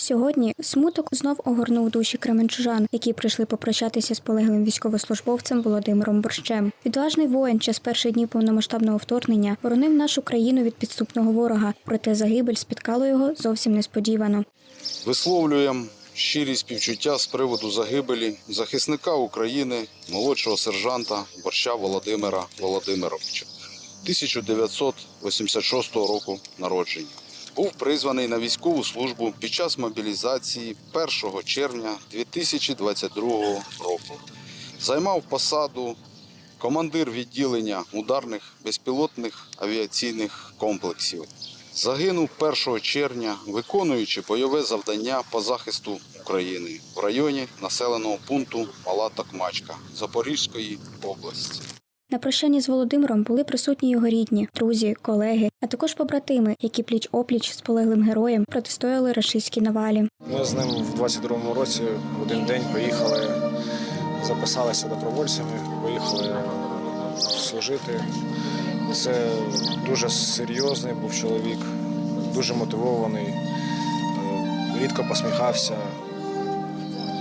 Сьогодні смуток знов огорнув душі кременчужан, які прийшли попрощатися з полеглим військовослужбовцем Володимиром Борщем. Відважний воїн час перших днів повномасштабного вторгнення боронив нашу країну від підступного ворога, проте загибель спіткало його зовсім несподівано. Висловлюємо щирі співчуття з приводу загибелі захисника України, молодшого сержанта Борща Володимира Володимировича 1986 року народження. Був призваний на військову службу під час мобілізації 1 червня 2022 року. Займав посаду командир відділення ударних безпілотних авіаційних комплексів. Загинув 1 червня, виконуючи бойове завдання по захисту України в районі населеного пункту Мала Токмачка Запорізької області. На прощанні з Володимиром були присутні його рідні, друзі, колеги, а також побратими, які пліч опліч з полеглим героєм протистояли рашистській навалі. Ми з ним в 22-му році в один день поїхали, записалися добровольцями, поїхали служити. Це дуже серйозний був чоловік, дуже мотивований, е, рідко посміхався,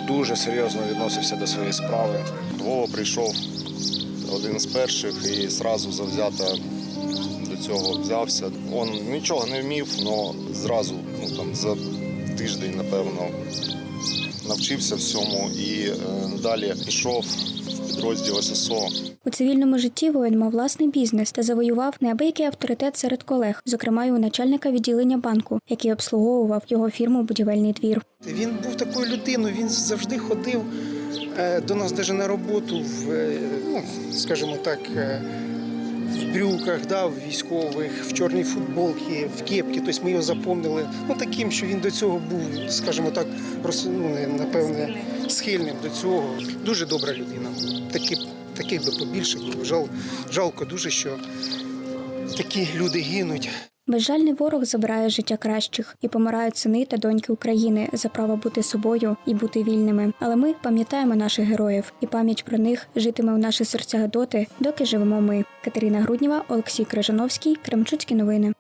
дуже серйозно відносився до своєї справи. Вова прийшов один з перших і зразу завзято до цього взявся. Він нічого не вмів, але зразу ну, там, за тиждень, напевно, навчився всьому і е, далі пішов в підрозділ ССО. У цивільному житті воїн мав власний бізнес та завоював неабиякий авторитет серед колег, зокрема й у начальника відділення банку, який обслуговував його фірму Будівельний двір. Він був такою людиною, він завжди ходив до нас навіть на роботу в, е, ну, скажімо так, е, в брюках, да, в військових, в чорній футболці, в кепці. Тобто ми його запомнили ну, таким, що він до цього був, скажімо так, ну, напевне, схильним до цього. Дуже добра людина. Такі, таких би побільше було. Жал, жалко дуже, що такі люди гинуть. Безжальний ворог забирає життя кращих і помирають сини та доньки України за право бути собою і бути вільними. Але ми пам'ятаємо наших героїв, і пам'ять про них житиме у наших серцях доти, доки живемо ми. Катерина Грудніва, Олексій Крижановський, Кремчуцькі новини.